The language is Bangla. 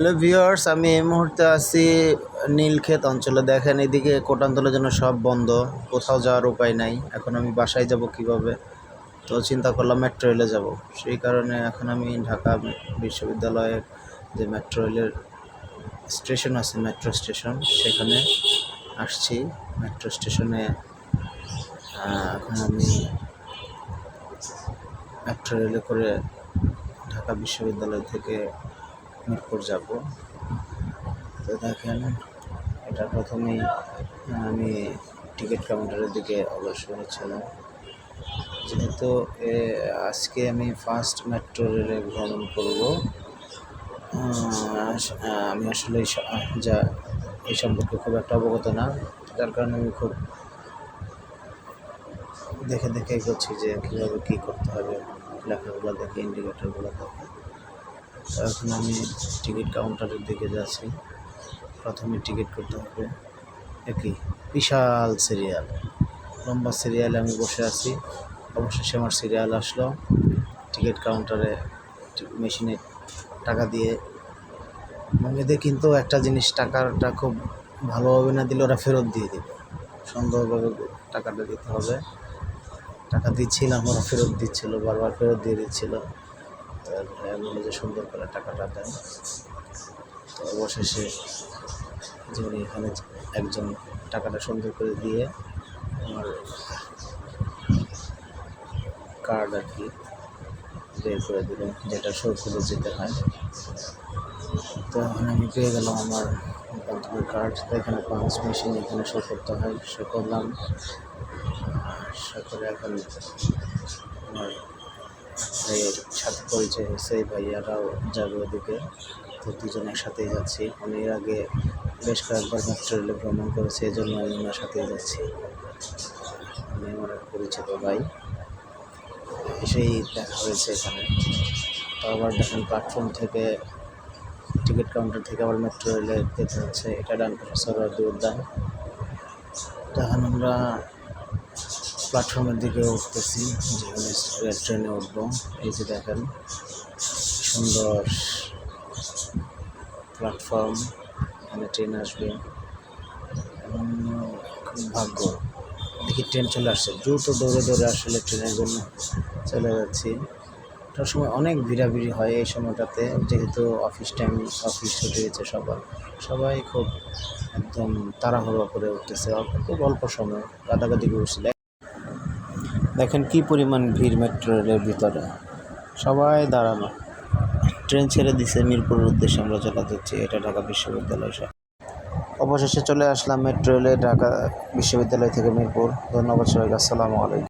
হ্যালো ভিউয়ার্স আমি এই মুহূর্তে আছি নীলক্ষেত অঞ্চলে। দেখেন এদিকে কোটান্তলের জন্য সব বন্ধ, কোথাও যাওয়ার উপায় নাই। এখন আমি বাসায় যাব কীভাবে? তো চিন্তা করলাম মেট্রো রেলে যাব। সেই কারণে এখন আমি ঢাকা বিশ্ববিদ্যালয়ের যে মেট্রো রেলের স্টেশন আছে মেট্রো স্টেশন সেখানে আসছি। মেট্রো স্টেশনে এখন আমি মেট্রো রেলে করে ঢাকা বিশ্ববিদ্যালয় থেকে মিরপুর যাব। তো দেখেন, এটা প্রথমেই আমি টিকিট কাউন্টারের দিকে অগ্রসর হচ্ছিলাম যেহেতু আজকে আমি ফার্স্ট মেট্রো রেলে ভ্রমণ করব আমি আসলে যা, এই সম্পর্কে খুব একটা অবগত না। যার কারণে আমি খুব দেখে দেখে করছি যে কীভাবে কী করতে হবে লেখাগুলো দেখে ইন্ডিকেটারগুলো দেখে। এখন আমি টিকিট কাউন্টারের দিকে যাচ্ছি। প্রথমে টিকিট করতে হবে একই বিশাল সিরিয়াল। লম্বা সিরিয়ালে আমি বসে আছি। অবশেষে আমার সিরিয়াল আসলো। টিকিট কাউন্টারে মেশিনে টাকা দিয়ে এদের কিন্তু একটা জিনিস টাকাটা খুব ভালোভাবে না দিলে ওরা ফেরত দিয়ে দেবে। সুন্দরভাবে টাকাটা দিতে হবে। টাকা দিচ্ছিলাম, ওরা ফেরত দিচ্ছিল, বারবার ফেরত দিয়ে দিচ্ছিল। যে সুন্দর করে টাকাটা দেন। তো অবশেষে যিনি এখানে একজন টাকাটা সুন্দর করে দিয়ে আমার কার্ড আর কি বের করে দিলেন, যেটা শো করে যেতে হয়। তো আমি পেয়ে গেলাম আমার গন্তব্যের কার্ড তো এখানে পাঁচ মেশিন এখানে শো করতে হয়। শো করলাম। শো করে এখন আমার এই সাথে পরিচয় হয়েছে, এই ভাইয়ারাও যাবে ওদিকে। তো দুজন একসাথেই যাচ্ছি। আমি এর আগে বেশ কয়েকবার মেট্রো রেলে ভ্রমণ করেছি এই জন্য আমি ওনার সাথেই যাচ্ছি। আমি আমার এক পরিচিত ভাই। এসেই দেখা হয়েছে এখানে। তো আবার দেখেন প্ল্যাটফর্ম থেকে টিকিট কাউন্টার থেকে আবার মেট্রো রেলে যেতে হচ্ছে, এটা ডান পাশে সরোয়ার্দী উদ্যান তো এখন আমরা প্ল্যাটফর্মের দিকে উঠতেছি, যেখানে ট্রেনে উঠবো। এই যে দেখেন, সুন্দর প্ল্যাটফর্ম, এখানে ট্রেন আসবে। খুব ভাগ্য, দেখি ট্রেন চলে আসছে। দ্রুত দৌড়ে দৌড়ে আসলে ট্রেনের জন্য চলে যাচ্ছি। ওটার সময় অনেক ভিড়াভিড়ি হয় এই সময়টাতে, যেহেতু অফিস টাইম, অফিস ছুটি গেছে সবার। সবাই খুব একদম তাড়াহুড়ো করে উঠতেছে, খুব অল্প সময়, গাদাগাদি করছিল দেখেন কি পরিমাণ ভিড় মেট্রো রেলের ভিতরে। সবাই দাঁড়ানো। ট্রেন ছেড়ে দিছে মিরপুরের উদ্দেশ্যে আমরা চলে যাচ্ছি। এটা ঢাকা বিশ্ববিদ্যালয় সব অবশেষে চলে আসলাম মেট্রো রেলে ঢাকা বিশ্ববিদ্যালয় থেকে মিরপুর। ধন্যবাদ সবাইকে। আসসালামু আলাইকুম।